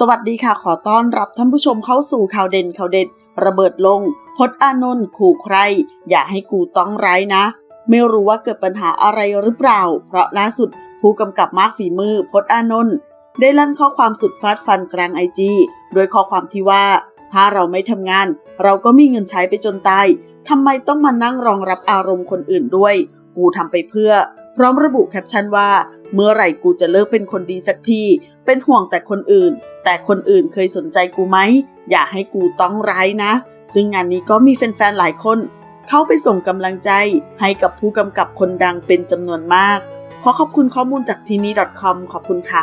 สวัสดีค่ะขอต้อนรับท่านผู้ชมเข้าสู่ข่าวเด่นข่าวเด็ด ระเบิดลงพดอานนท์ขู่ใคร อย่าให้กูต้องร้ายนะ ไม่รู้ว่าเกิดปัญหาอะไรหรือเปล่า เพราะล่าสุดผู้กำกับมากฝีมือพดอานนท์ได้ลั่นข้อความสุดฟาดฟันกลางไอจีโดยข้อความที่ว่า ถ้าเราไม่ทำงาน เราก็มีเงินใช้ไปจนตายทำไมต้องมานั่งรองรับอารมณ์คนอื่นด้วย กูทำไปเพื่อ พร้อมระบุแคปชั่นว่า เมื่อไหร่กูจะเลิกเป็นคนดีสักที เป็นห่วงแต่คนอื่น แต่คนอื่นเคยสนใจกูไหม อย่าให้กูต้องร้ายนะ ซึ่งงานนี้ก็มีแฟนๆหลายคน เข้าไปส่งกำลังใจให้กับผู้กำกับคนดังเป็นจำนวนมาก ขอขอบคุณข้อมูลจากทีนี้ .com ขอบคุณค่ะ